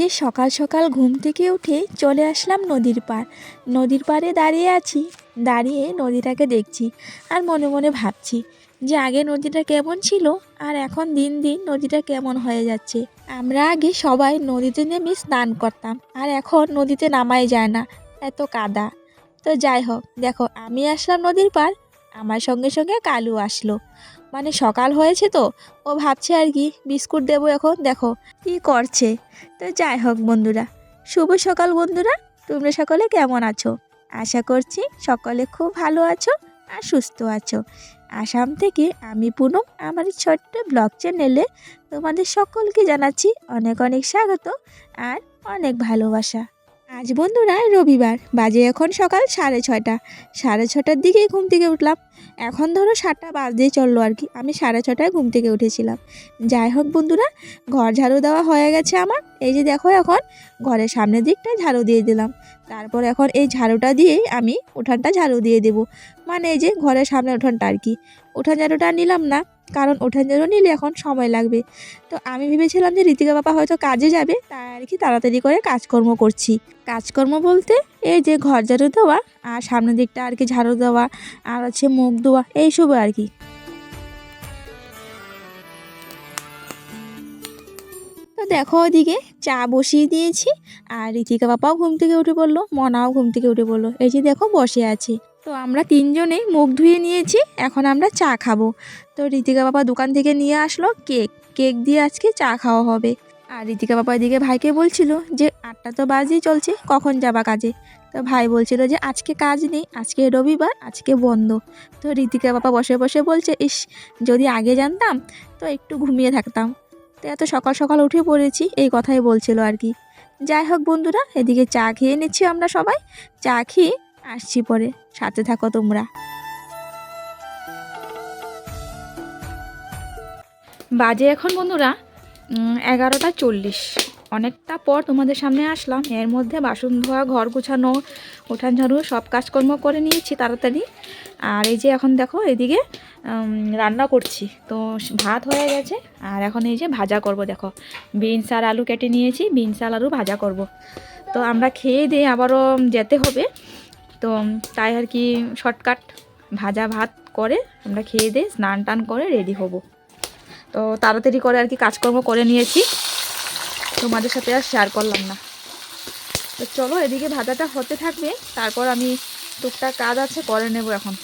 আজকে সকাল সকাল ঘুম থেকে উঠে চলে আসলাম নদীর পাড়। নদীর পাড়ে দাঁড়িয়ে আছি, দাঁড়িয়ে নদীটাকে দেখছি আর মনে মনে ভাবছি যে আগে নদীটা কেমন ছিল আর এখন দিন দিন নদীটা কেমন হয়ে যাচ্ছে। আমরা আগে সবাই নদীতে নেমে স্নান করতাম আর এখন নদীতে নামাই যায় না, এত কাদা। তো যাই হোক, দেখো আমি আসলাম নদীর পাড়, আমার সঙ্গে সঙ্গে কালু আসলো। মানে সকাল হয়েছে তো? ও ভাবছে আর কি, বিস্কুট দেবো এখন, দেখো, কি করছে? তো যাই হোক বন্ধুরা, শুভ সকাল বন্ধুরা, তোমরা সকলে কেমন আছো? আশা করছি সকলে খুব ভালো আছো আর সুস্থ আছো। আসাম থেকে আমি পুনম আমার ছোট্ট ব্লগ চ্যানেলে তোমাদের সকলকে জানাচ্ছি অনেক অনেক স্বাগত আর অনেক ভালোবাসা। আজ বন্ধুরা রবিবার। বাজে এখন সকাল সাড়ে ছয়টা। সাড়ে ছটার দিকেই ঘুম থেকে উঠলাম। এখন ধরো সাতটা বাজতেই চলল আর কি। আমি সাড়ে ছটায় ঘুম থেকে উঠেছিলাম। যাই হোক বন্ধুরা, ঘর ঝাড়ু দেওয়া হয়ে গেছে আমার। এই যে দেখো এখন, ঘরের সামনের দিকটা ঝাড়ু দিয়ে দিলাম। তারপর এখন এই ঝাড়ুটা দিয়েই আমি উঠানটা ঝাড়ু দিয়ে দেব। মানে এই যে ঘরের সামনে উঠানটা আর কি। উঠান ঝাড়ুটা নিলাম না। কারণ উঠান জন্য নিলে এখন সময় লাগবে। তো আমি ভেবেছিলাম যে ঋতিকা বাবা হয়তো কাজে যাবে, তাই আর কি তাড়াতাড়ি করে কাজকর্ম করছি। কাজকর্ম বলতে এই যে ঘর ঝাড়ু দেওয়া আর সামনের দিকটা আর কি ঝাড়ু দেওয়া আর আছে মুখ ধোয়া, এইসব আর কি। তো দেখো ওদিকে চা বসিয়ে দিয়েছি আর ঋতিকা বাবাও ঘুম থেকে উঠে পড়ল, মনাও ঘুম থেকে উঠে পড়ল। এই যে দেখো বসে আছে। তো আমরা তিনজনেই মুখ ধুয়ে নিয়েছি, এখন আমরা চা খাব। তো ঋতিকা বাবা দোকান থেকে নিয়ে আসলো কেক। কেক দিয়ে আজকে চা খাওয়া হবে। আর ঋতিকা বাবা এদিকে ভাইকে বলছিল যে, আটটা তো বাজেই চলছে, কখন যাবা কাজে? তো ভাই বলছিল যে, আজকে কাজ নেই, আজকে রবিবার, আজকে বন্ধ। তো ঋতিকা বাবা বসে বসে বলছে, ইস, যদি আগে জানতাম, তো একটু ঘুমিয়ে থাকতাম। তো এত সকাল সকাল উঠে পড়েছি, এই কথাই বলছিল আর কি। যাই হোক বন্ধুরা, এদিকে চা খেয়ে নিচ্ছি আমরা সবাই। চা খেয়ে আসছি পরে। সাথে থাকো তোমরা। বাজে এখন বন্ধুরা এগারোটা চল্লিশ। অনেকটা পর তোমাদের সামনে আসলাম। এর মধ্যে বাসন ধোয়া, ঘর গোছানো, উঠান ঝাড়ু, সব কাজকর্ম করে নিয়েছি তাড়াতাড়ি। আর এই যে এখন দেখো, এদিকে রান্না করছি। তো ভাত হয়ে গেছে, আর এখন এই যে ভাজা করব দেখো। বিনস আর আলু কেটে নিয়েছি, বিনস আর আলু ভাজা করব। তো আমরা খেয়ে দিয়ে আবারও যেতে হবে। তো তাই আর কি শর্টকাট ভাজা ভাত করে আমরা খেয়ে দিয়ে স্নান টান করে রেডি হব। তো তাড়াতাড়ি করে আর কি কাজকর্ম করে নিয়েছি। তোমাদের সাথে আর শেয়ার করলাম না। তো চলো এদিকে ভাজাটা হতে থাকবে, তারপর আমি টুকটাক কাজ আছে করে নেব এখন।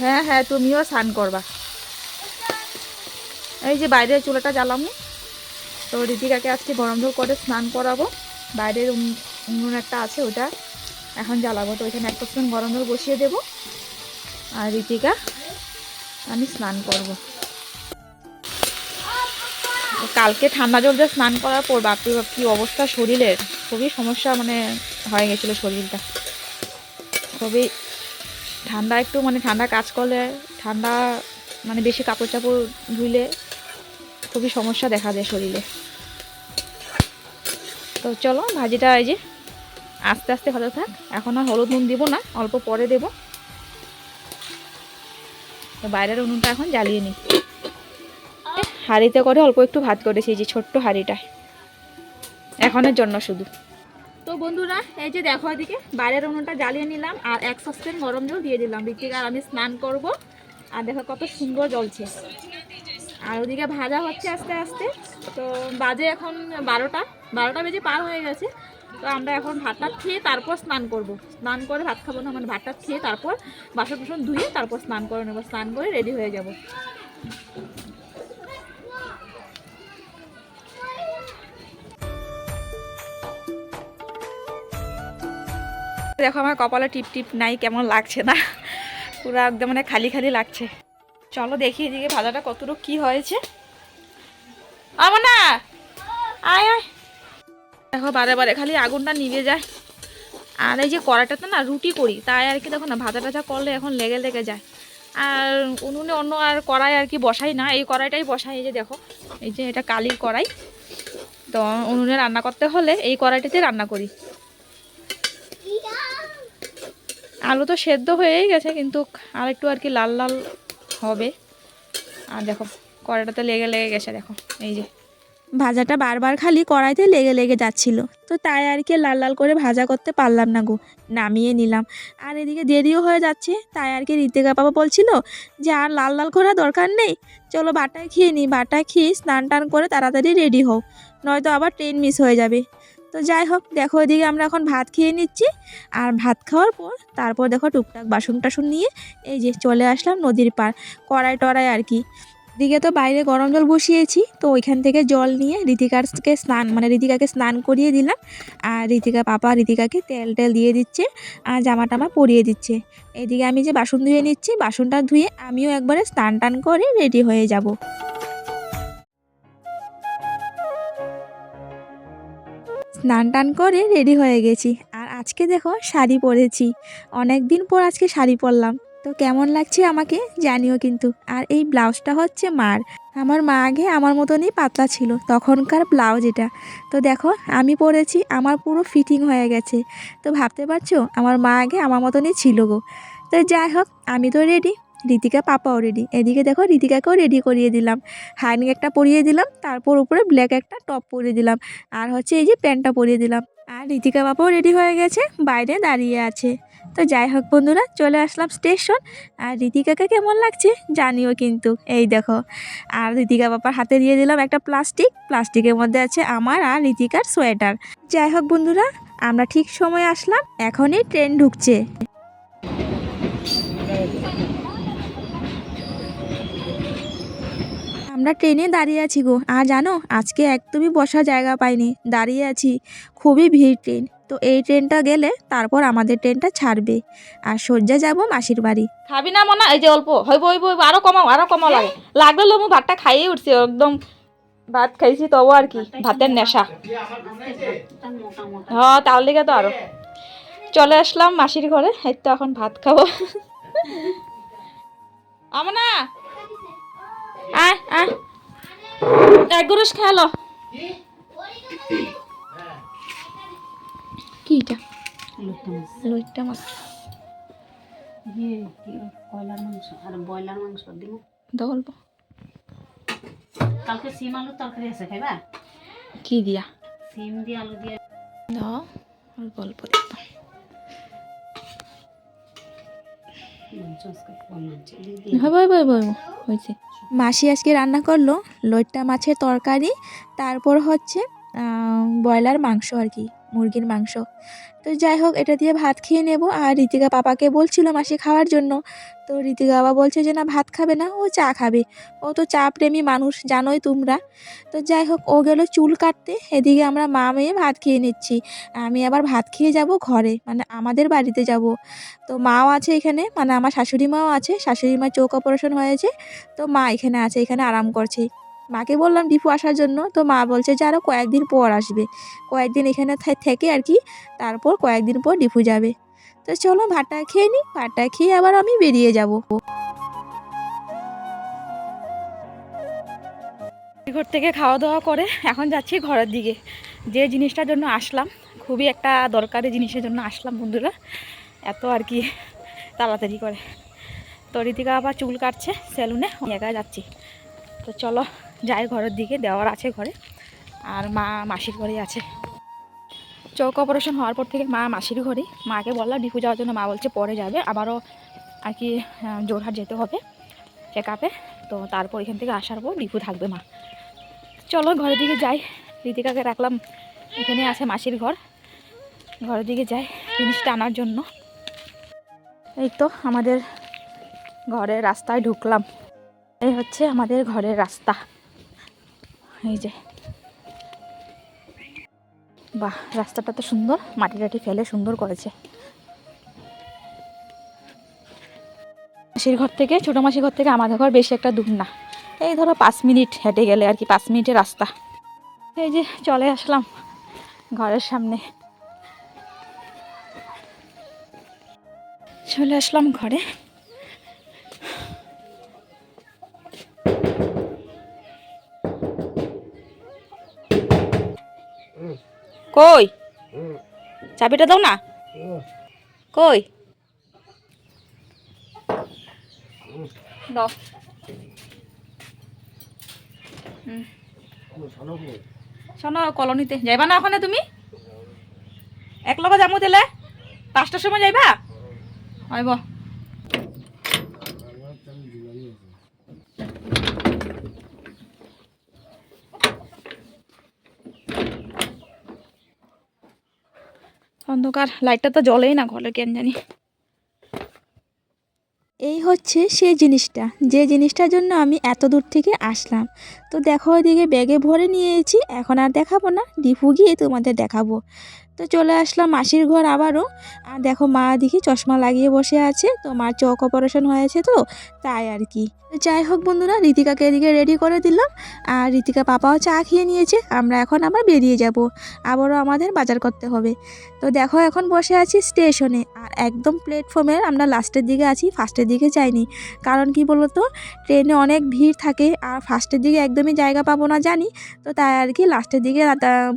হ্যাঁ হ্যাঁ তুমিও স্নান করবা। এই যে বাইরের চুলাটা জ্বালামনি তো ঋতিকাকে আজকে গরম জল করে স্নান করাবো। বাইরের উন- উনুন একটা আছে, ওটা এখন জ্বালাবো। তো ওইখানে এক পার্সেন্ট গরম জল বসিয়ে দেবো। আর ঋতিকা আমি স্নান করব। কালকে ঠান্ডা জল দিয়ে স্নান করার পর বাপ, কী অবস্থা শরীরের? খুবই সমস্যা মানে হয়ে গেছিল শরীরটা। খুবই ঠান্ডা একটু মানে ঠান্ডা কাজ করলে, ঠান্ডা মানে বেশি কাপড় চাপড় ধুইলে খুবই সমস্যা দেখা যায় শরীরে। তো চলো, ভাজিটা এই যে আস্তে আস্তে হতে থাক। এখন আর হলুদ নুন দিব না, অল্প পরে দেব। তো বাইরের উনুনটা এখন জ্বালিয়ে নিই। হাঁড়িতে করে অল্প একটু ভাত করেছি, এই যে ছোট্ট হাঁড়িটায় এখনের জন্য শুধু। তো বন্ধুরা, এই যে দেখো এদিকে, বাইরের উনুনটা জ্বালিয়ে নিলাম আর এক সসপ্যান গরম জল দিয়ে দিলাম। ঋতিকা আর আমি স্নান করব। আর দেখো কত সুন্দর জ্বলছে। আর ওদিকে ভাজা হচ্ছে আস্তে আস্তে। তো বাজে এখন বারোটা বারোটা বেজে পার হয়ে গেছে। তো আমরা এখন ভাতটা খেয়ে তারপর স্নান করব। স্নান করে ভাত খাব না মানে ভাতটা খেয়ে তারপর বাসন টাসন ধুয়ে তারপর স্নান করে নেব। স্নান করে রেডি হয়ে যাব। দেখো আমার কপালে টিপ টিপ নাই, কেমন লাগছে না? পুরো একদম মানে খালি খালি লাগছে। চলো দেখি এদিকে ভাজাটা কতটুকু কি হয়েছে। আমার না আয় আয়। দেখো, বারে বারে খালি আগুনটা নিভে যায়। আর এই যে কড়াটাতে না, রুটি করি, তাই আর কি দেখো না, ভাজা টাজা করলে এখন লেগে লেগে যায়। আর উনুনে অন্য আর কড়াই আর কি বসাই না, এই কড়াইটাই বসাই, এই যে দেখো, এই যে এটা কালির কড়াই। তো উনুনে রান্না করতে হলে এই কড়াইটাতে রান্না করি। আলু তো সেদ্ধ হয়েই গেছে, কিন্তু আর একটু আর কি লাল লাল হবে। আর দেখো কড়াইটাতে লেগে লেগে গেছে, দেখো, এই যে। ভাজাটা বারবার খালি কড়াইতে লেগে লেগে যাচ্ছিল। তো তাই আর কি লাল লাল করে ভাজা করতে পারলাম না গো, নামিয়ে নিলাম। আর এদিকে দেরিও হয়ে যাচ্ছে, তাই আর কি ঋতিকা বাবা বলছিল যে আর লাল লাল করার দরকার নেই। চলো বাটায় খেয়ে নিই বাটায় খেয়ে স্নান টান করে তাড়াতাড়ি রেডি হও, নয়তো আবার ট্রেন মিস হয়ে যাবে। তো যাই হোক, দেখো এদিকে আমরা এখন ভাত খেয়ে নিচ্ছি। আর ভাত খাওয়ার পর তারপর দেখো টুকটাক বাসন টাসন নিয়ে এই যে চলে আসলাম নদীর পার কড়াই টড়াই আর কি। দিকে তো বাইরে গরম জল বসিয়েছি, তো ওইখান থেকে জল নিয়ে ঋতিকাকে স্নান মানে ঋতিকাকে স্নান করিয়ে দিলাম। আর ঋতিকা পাপা ঋতিকাকে তেল টেল দিয়ে দিচ্ছে আর জামা টামা পরিয়ে দিচ্ছে। এদিকে আমি যে বাসন ধুয়ে নিচ্ছি, বাসনটা ধুয়ে আমিও একবারে স্নান টান করে রেডি হয়ে যাব। স্নান টান করে রেডি হয়ে গেছি। আর আজকে দেখো শাড়ি পরেছি। অনেক দিন পর আজকে শাড়ি পরলাম। তো কেমন লাগছে আমাকে জানিও কিন্তু। আর এই ব্লাউজটা হচ্ছে মার। আমার মা আগে আমার মতনই পাতলা ছিল, তখনকার ব্লাউজ এটা। তো দেখো, আমি পরেছি, আমার পুরো ফিটিং হয়ে গেছে। তো ভাবতে পারছ, আমার মা আগে আমার মতনই ছিল গো। তো যাই হোক, আমি তো রেডি ঋতিকা পাপাও রেডি এদিকে দেখো ঋতিকাকেও রেডি করিয়ে দিলাম। হাইনিং একটা পরিয়ে দিলাম, তারপর উপরে ব্ল্যাক একটা টপ পরিয়ে দিলাম। আর হচ্ছে এই যে প্যান্টটা পরিয়ে দিলাম। আর ঋতিকা বাবাও রেডি হয়ে গেছে, বাইরে দাঁড়িয়ে আছে। তো যাই হোক বন্ধুরা, চলে আসলাম স্টেশন। আর ঋতিকাকে কেমন লাগছে জানিও কিন্তু। এই দেখো, আর ঋতিকা বাবার হাতে দিয়ে দিলাম একটা প্লাস্টিক। প্লাস্টিকের মধ্যে আছে আমার আর ঋতিকার সোয়েটার। যাই হোক বন্ধুরা, আমরা ঠিক সময় আসলাম, এখনই ট্রেন ঢুকছে। আমরা ট্রেনে দাঁড়িয়ে আছি গো। আর জানো, আজকে একদমই বসার জায়গা পাইনি। দাঁড়িয়ে আছি, খুবই ভিড় ট্রেন। তো এই ট্রেনটা গেলে তারপর আমাদের ট্রেনটা ছাড়বে। আর সজ্জা যাব মাসির বাড়ি। খাবি না মনে? এই যে অল্প। হইব হইব হইব, আরও কমাও আরও কমাও লাগে। লাগলে লমু, ভাতটা খাইয়ে উঠছি, একদম ভাত খাইছি তবু আর কি, ভাতের নেশা। হ তাহলে লেগে তো আরও। চলে আসলাম মাসির ঘরে, এই তো এখন ভাত খাব। আমনা, আয় আয়। এক গুরুষ খেলো কি এটা লইট্টা মাছ। কয়লার মাংস? আর ব্রয়লার মাংস দিব? দাও অল্প। কালকে সিম আলু তরকারি আছে খাইবা? কি দিয়া? সিম দিয়ে আলু দিয়ে দাও অল্প অল্প দিতাম। মাংস আজকে কম আনছে দিয়ে দিয়ে হবে হবে হবে হবে, হয়েছে মাসি আজকে রান্না করল লইট্টা মাছের তরকারি তারপর হচ্ছে ব্রয়লার মাংস আর কি। মুরগির মাংস। তো যাই হোক, এটা দিয়ে ভাত খেয়ে নেব। আর ঋতিকা পাপাকে বলছিল মাসি খাওয়ার জন্য। তো ঋতিকা বাবা বলছে যে, না, ভাত খাবে না, ও চা খাবে। ও তো চা প্রেমী মানুষ, জানোই তোমরা। তো যাই হোক, ও গেল চুল কাটতে। এদিকে আমরা মা মেয়ে ভাত খেয়ে নিচ্ছি। আমি আবার ভাত খেয়ে যাব ঘরে মানে আমাদের বাড়িতে যাব। তো মাও আছে এখানে মানে আমার শাশুড়ি মাও আছে। শাশুড়ি মার চোখ অপারেশন হয়েছে। তো মা এখানে আছে, এখানে আরাম করছে। মাকে বললাম ডিপু আসার জন্য? তো মা বলছে যে আরও কয়েকদিন পর আসবে। কয়েকদিন এখানে থেকে আর কি, তারপর কয়েকদিন পর ডিপু যাবে। তো চলো ভাতটা খেয়ে নিই ভাতটা খেয়ে আবার আমি বেরিয়ে যাব। ঘর থেকে খাওয়া দাওয়া করে এখন যাচ্ছি ঘরের দিকে। যে জিনিসটার জন্য আসলাম, খুবই একটা দরকারি জিনিসের জন্য আসলাম বন্ধুরা। এত আর কি তাড়াতাড়ি করে। তো ঋতিকা আবার চুল কাটছে সেলুনে একা যাচ্ছি। তো চলো যাই ঘরের দিকে, দেওয়ার আছে ঘরে। আর মা মাসির ঘরেই আছে। চোখ অপারেশন হওয়ার পর থেকে মা মাসির ঘরে মাকে বললাম ডিপু যাওয়ার জন্য মা বলছে পরে যাবে। আবারও আর কি জোরহাট যেতে হবে চেক আপে তো তারপর এখান থেকে আসার পর ডিপু থাকবে মা। চলো ঘরের দিকে যাই। ঋতিকাকে রাখলাম, এখানে আছে মাসির ঘর। ঘরের দিকে যাই, জিনিসটা আনার জন্য। এই তো আমাদের ঘরের রাস্তায় ঢুকলাম। এই হচ্ছে আমাদের ঘরের রাস্তা। এই যে। বাহ, রাস্তাটা তো সুন্দর মাটি টাটি ফেলে সুন্দর করেছে। মাসির ঘর থেকে, ছোটো মাসির ঘর থেকে আমাদের ঘর বেশি একটা দূর না। এই ধরো পাঁচ মিনিট হেঁটে গেলে আর কি, পাঁচ মিনিটের রাস্তা। এই যে, চলে আসলাম ঘরের সামনে। চলে আসলাম ঘরে। কই? চাবিটা দাও না? কই? দাও। শোনো কলোনিতে। যাইবা না ওখানে তুমি? এক লগে যাব তেলে পাঁচটার সময় যাইবা? হইব অন্ধকার লাইটটা তো জলেই না ঘরে, কেন জানি। এই হচ্ছে সেই জিনিসটা, যে জিনিসটার জন্য আমি এত দূর থেকে আসলাম। তো দেখো, ওইদিকে ব্যাগে ভরে নিয়েছি, এখন আর দেখাবো না, ডিপু গিয়ে তোমাদের দেখাবো। তো চলে আসলাম মাসির ঘর আবারও। আর দেখো মা দেখি চশমা লাগিয়ে বসে আছে, তো মার চোখ অপারেশন হয়েছে তো, তাই আর কি। যাই হোক বন্ধুরা, রীতিকাকে এদিকে রেডি করে দিলাম। আর রীতিকা পাপাও চা খেয়ে নিয়েছে, আমরা এখন আবার বেরিয়ে যাব। আবারও আমাদের বাজার করতে হবে। তো দেখো এখন বসে আছি স্টেশনে, আর একদম প্ল্যাটফর্মের আমরা লাস্টের দিকে আছি ফার্স্টের দিকে যাইনি। কারণ কি বলতো ট্রেনে অনেক ভিড় থাকে, আর ফার্স্টের দিকে একদমই জায়গা পাবো না জানি, তো তাই আর কি লাস্টের দিকে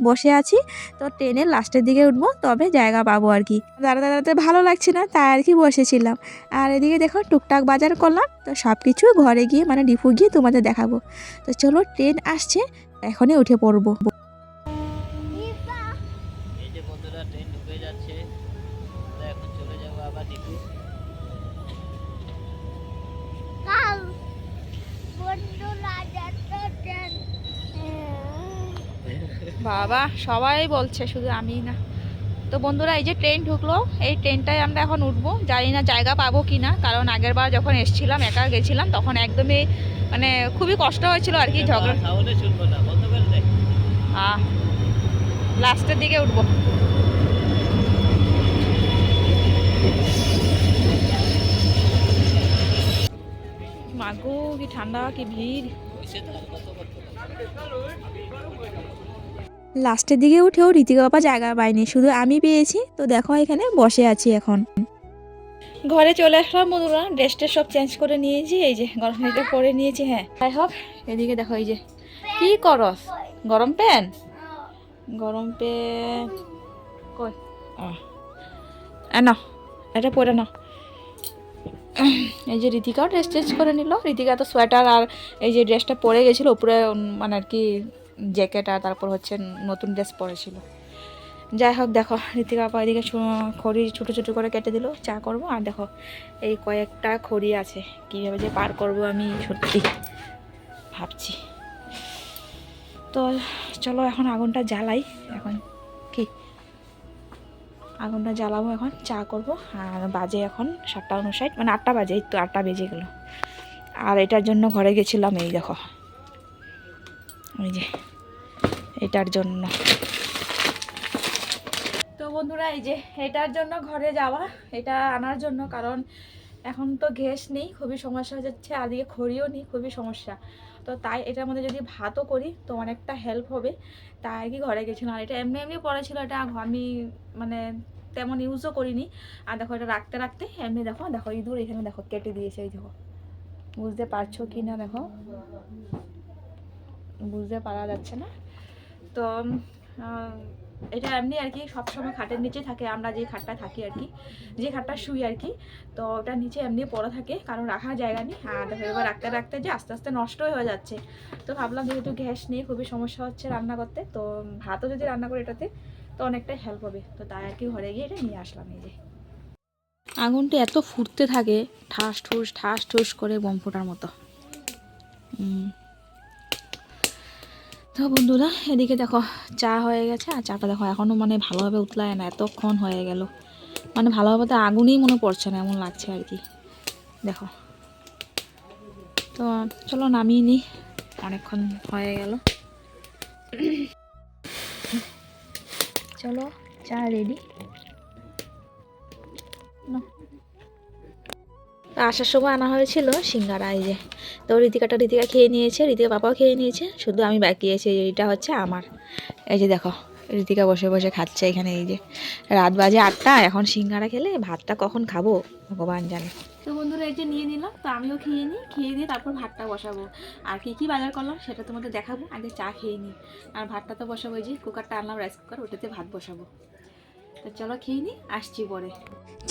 বসে আছি। তো ট্রেনের লাস্টের দিকে উঠবো তবে জায়গা পাবো আর কি। দাঁড়াতে দাঁড়াতে ভালো লাগছে না তাই আর কি বসেছিলাম। আর এদিকে দেখো টুকটাক বাজার করলাম তো সব কিছু ঘরে গিয়ে মানে ডিপু গিয়ে তোমাদের দেখাবো। তো চলো ট্রেন আসছে এখনই উঠে পড়ব। এই যে বন্ধুরা যাচ্ছে আমরা এখন চলে যাব আবার ডিপু বাবা সবাই বলছে শুধু আমি না। তো বন্ধুরা এই যে ট্রেন ঢুকলো এই ট্রেনটায় আমরা এখন উঠবো। জানি না জায়গা পাবো কি না কারণ আগের বার যখন এসছিলাম একা গেছিলাম তখন একদমই মানে খুবই কষ্ট হয়েছিল আর কি ঝগড়া। আহ লাস্টের দিকে উঠবো। মাগো কি ঠান্ডা কি ভিড়। লাস্টের দিকে উঠেও রীতিকা বাবা জায়গা পায়নি শুধু আমি পেয়েছি। তো দেখো এখানে বসে আছি এখন। ঘরে চলে আসলাম বন্ধুরা ড্রেসটা সব চেঞ্জ করে নিয়েছি, এই যে গরম পরে নিয়েছি হ্যাঁ। যাই হোক, এদিকে দেখো এই যে, কি করস? গরম প্যান গরম প্যান কই? না এটা পরে না এই যে রীতিকাও ড্রেস চেঞ্জ করে নিল, রীতিকা তো সোয়েটার আর এই যে ড্রেসটা পরে গেছিল, উপরে মানে আর কি জ্যাকেট আর তারপর হচ্ছে নতুন ড্রেস পরেছিল। যাই হোক, দেখো রীতিকা আপা এদিকে খড়ি ছোটো ছোটো করে কেটে দিল, চা করব। আর দেখো, এই কয়েকটা খড়ি আছে, কীভাবে যে পার করব আমি সত্যি ভাবছি। তো চলো, এখন আগুনটা জ্বালাই। এখন কি? আগুনটা জ্বালাবো এখন, চা করব। আর বাজে এখন সাতটা উনষাট মানে আটটা বাজে তো আটটা বেজে গেলো। আর এটার জন্য ঘরে গেছিলাম, এই দেখো। ওই যে, এটার জন্য। তো বন্ধুরা, এই যে এটার জন্য ঘরে যাওয়া, এটা আনার জন্য, কারণ এখন তো গ্যাস নেই, খুবই সমস্যা হয়ে যাচ্ছে, আর দিকে খড়িও নেই, খুবই সমস্যা। তো তাই এটার মধ্যে যদি ভাতও করি, তো অনেকটা হেল্প হবে। তাই কি ঘরে গেছিলাম। আর এটা এমনি এমনি পড়েছিল এটা আমি মানে তেমন ইউজও করিনি। আর দেখো, এটা রাখতে রাখতে এমনি দেখো দেখো ইঁদুর এখানে দেখো কেটে দিয়েছে, এই দেখো। বুঝতে পারছ কি না দেখো? বুঝতে পারা যাচ্ছে না। তো এটা এমনি আর কি সবসময় খাটের নিচে থাকে, আমরা যে খাটটা থাকি আর কি, যে খাটটা শুই আর কি, তো ওটা নিচে এমনি পড়ে থাকে, কারণ রাখার জায়গা নেই। আর এবার রাখতে রাখতে যে আস্তে আস্তে নষ্ট হয়ে যাচ্ছে। তো ভাবলাম যেহেতু গ্যাস নেই, খুবই সমস্যা হচ্ছে রান্না করতে, তো ভাতও যদি রান্না করে এটাতে, তো অনেকটাই হেল্প হবে। তো তাই আর কি ঘরে গিয়ে এটা নিয়ে আসলাম এই যে। আগুনটা এত ফুটতে থাকে, ঠাস, ঠুস ঠাস, ঠুস করে বোম মতো। হুম তো বন্ধুরা, এদিকে দেখো চা হয়ে গেছে আর চাটা দেখো এখনও মানে ভালোভাবে উতলায় না, এতক্ষণ হয়ে গেল। মানে ভালোভাবে তো আগুনেই মনে পড়ছে না, এমন লাগছে আর কি। দেখো। তো চলো নামিয়ে নিই অনেকক্ষণ হয়ে গেল। চলো, চা রেডি। আসার সময় আনা হয়েছিল সিঙ্গারা, এই যে। তো রীতিকাটা রীতিকা খেয়ে নিয়েছে, রীতিকা পাপাও খেয়ে নিয়েছে, শুধু আমি বাকি আছি এইটা হচ্ছে আমার। এই যে দেখো, রীতিকা বসে বসে খাচ্ছে এখানে, এই যে। রাত বাজে আটটা, এখন সিঙ্গারা খেলে ভাতটা কখন খাব, ভগবান জানে। তো বন্ধুরা, এই যে নিয়ে নিলাম, তো আমিও খেয়ে নিই, খেয়ে দিয়ে তারপর ভাতটা বসাবো। আর কী কী বাজার করলাম সেটা তোমাদের দেখাবো, আগে চা খেয়ে নিই। আর ভাতটা তো বসাবো এই যে, কুকারটা আনলাম রাইস কুকার ওটাতে ভাত বসাবো। তো চলো খেয়ে নি, আসছি পরে।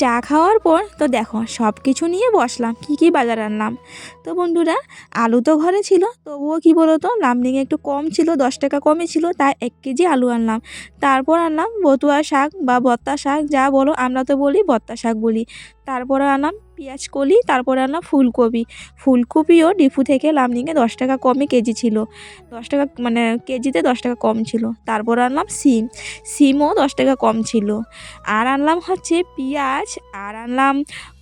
চা খাওয়ার পর তো দেখো সব কিছু নিয়ে বসলাম, কি কি বাজার আনলাম। তো বন্ধুরা, আলু তো ঘরে ছিল, তবুও কি বলো তো লামডিংয়ে একটু কম ছিল, দশ টাকা কমে ছিল, তাই এক কেজি আলু আনলাম। তারপর আনলাম বতুয়া শাক বা বত্তা শাক, যা বলো, আমরা তো বলি বত্তা শাক বলি। তারপরে আনলাম পেঁয়াজ কলি, তারপরে আনলাম ফুলকপি। ফুলকপিও ডিপু থেকে লামডিংয়ে দশ টাকা কমে কেজি ছিল। দশ টাকা মানে কেজিতে দশ টাকা কম ছিল। তারপর আনলাম সিম। সিমও দশ টাকা কম ছিল। আর আনলাম হচ্ছে পেঁয়াজ, আর আনলাম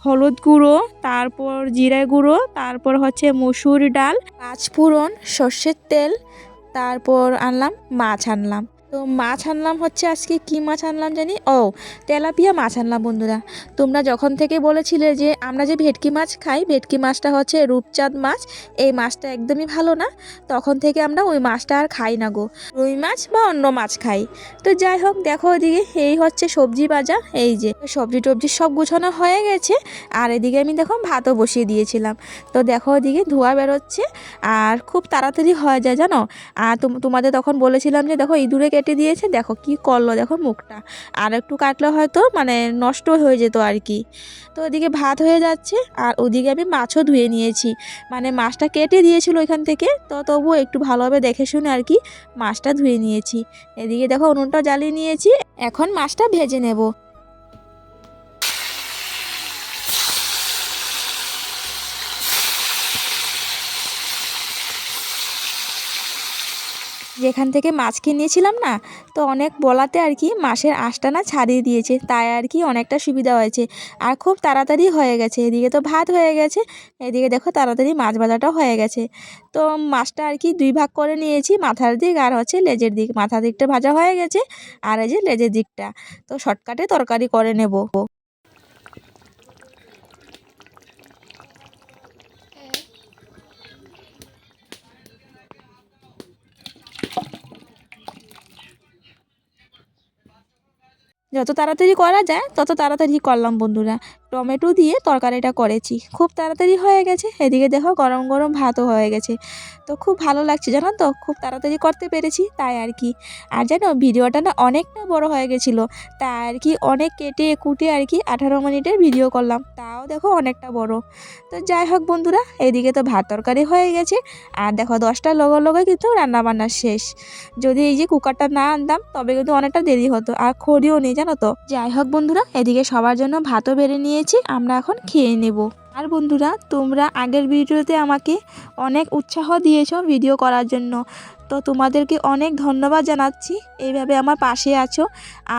হলুদ গুঁড়ো, তারপর জিরে গুঁড়ো, তারপর হচ্ছে মসুর ডাল, পাঁচফোড়ন, সর্ষের তেল, তারপর আনলাম মাছ আনলাম। তো মাছ আনলাম হচ্ছে আজকে, কি মাছ আনলাম জানি? ও, তেলাপিয়া মাছ আনলাম বন্ধুরা। তোমরা যখন থেকে বলেছিলে যে আমরা যে ভেটকি মাছ খাই, ভেটকি মাছটা হচ্ছে রূপচাঁদ মাছ, এই মাছটা একদমই ভালো না। তখন থেকে আমরা ওই মাছটা আর খাই না গো। রুই মাছ বা অন্য মাছ খাই। তো যাই হোক, দেখো ওদিকে এই হচ্ছে সবজি বাজার, এই যে সবজি টবজি সব গুছানো হয়ে গেছে। আর এদিকে আমি দেখো ভাতও বসিয়ে দিয়েছিলাম। তো দেখো ওদিকে ধোয়া বেরোচ্ছে, আর খুব তাড়াতাড়ি হয়ে যায় জানো? আর তোম- তোমাদের তখন বলেছিলাম যে দেখো ইঁদুরে কেটে দিয়েছে, দেখো কি করল, দেখো মুখটা। আর একটু কাটলে হয়তো মানে নষ্ট হয়ে যেত আর কি। তো ওদিকে ভাত হয়ে যাচ্ছে, আর ওদিকে আমি মাছও ধুয়ে নিয়েছি। মানে মাছটা কেটে দিয়েছিল ওইখান থেকে, তো তবুও একটু ভালোভাবে দেখে শুনে আর কি মাছটা ধুয়ে নিয়েছি। এদিকে দেখো উনুনটা জ্বালিয়ে নিয়েছি, এখন মাছটা ভেজে নেব। যেখান থেকে মাছ কিনেছিলাম না, তো অনেক বলাতে আর কি মাছের আঁশটা না ছাড়িয়ে দিয়েছে, তাই আর কি অনেকটা সুবিধা হয়েছে। আর খুব তাড়াতাড়ি হয়ে গেছে, এদিকে তো ভাত হয়ে গেছে, এদিকে দেখো তাড়াতাড়ি মাছ ভাজাটাও হয়ে গেছে। তো মাছটা আর কি দুই ভাগ করে নিয়েছি, মাথার দিক আর হচ্ছে লেজের দিক, মাথার দিকটা ভাজা হয়ে গেছে, আর এই যে লেজের দিকটা, তো শর্টকাটে তরকারি করে নেব। যত তাড়াতাড়ি করা যায় তত তাড়াতাড়ি করলাম বন্ধুরা। টমেটো দিয়ে তরকারিটা করেছি। খুব তাড়াতাড়ি হয়ে গেছে। এদিকে দেখো গরম গরম ভাতও হয়ে গেছে। তো খুব ভালো লাগছে, জানো তো? খুব তাড়াতাড়ি করতে পেরেছি, তাই আর কি। আর জানো, ভিডিওটা না অনেকটা বড় হয়ে গেছিল। তাই আর কি অনেক কেটে কুটে আর কি আঠারো মিনিটের ভিডিও করলাম। তাও দেখো অনেকটা বড়। তো যাই হোক বন্ধুরা, এদিকে তো ভাত তরকারি হয়ে গেছে। আর দেখো দশটা লগো লগো কিন্তু রান্নাবান্না শেষ। যদি এই যে কুকারটা না আনতাম, তবে কিন্তু অনেকটা দেরি হতো। আর খড়িও নেই, জানো তো? যাই হোক বন্ধুরা, এদিকে সবার জন্য ভাতও বেড়ে নিয়েছি, আমরা এখন খেয়ে নেব। আর বন্ধুরা, তোমরা আগের ভিডিওতে আমাকে অনেক উৎসাহ দিয়েছ ভিডিও করার জন্য। তো তোমাদেরকে অনেক ধন্যবাদ জানাচ্ছি, এইভাবে আমার পাশে আছো।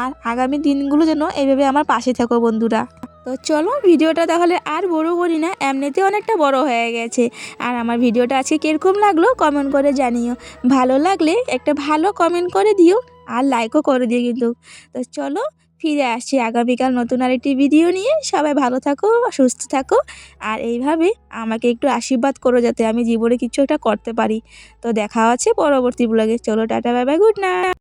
আর আগামী দিনগুলো যেন এইভাবে আমার পাশে থাকো বন্ধুরা। তো চলো, ভিডিওটা তাহলে আর বড় করি না এমনিতে অনেকটা বড় হয়ে গেছে। আর আমার ভিডিওটা আজকে কীরকম লাগল কমেন্ট করে জানিও। ভালো লাগলে একটা ভালো কমেন্ট করে দিও, আর লাইকও করে দিও কিন্তু। তো চলো ফিরে আসছি আগামীকাল নতুন আরেকটি ভিডিও নিয়ে। সবাই ভালো থাকো, সুস্থ থাকো। আর এইভাবে আমাকে একটু আশীর্বাদ করো যাতে আমি জীবনে কিছু একটা করতে পারি। তো দেখা আছে পরবর্তী ব্লগে চলো ta ta bye bye good night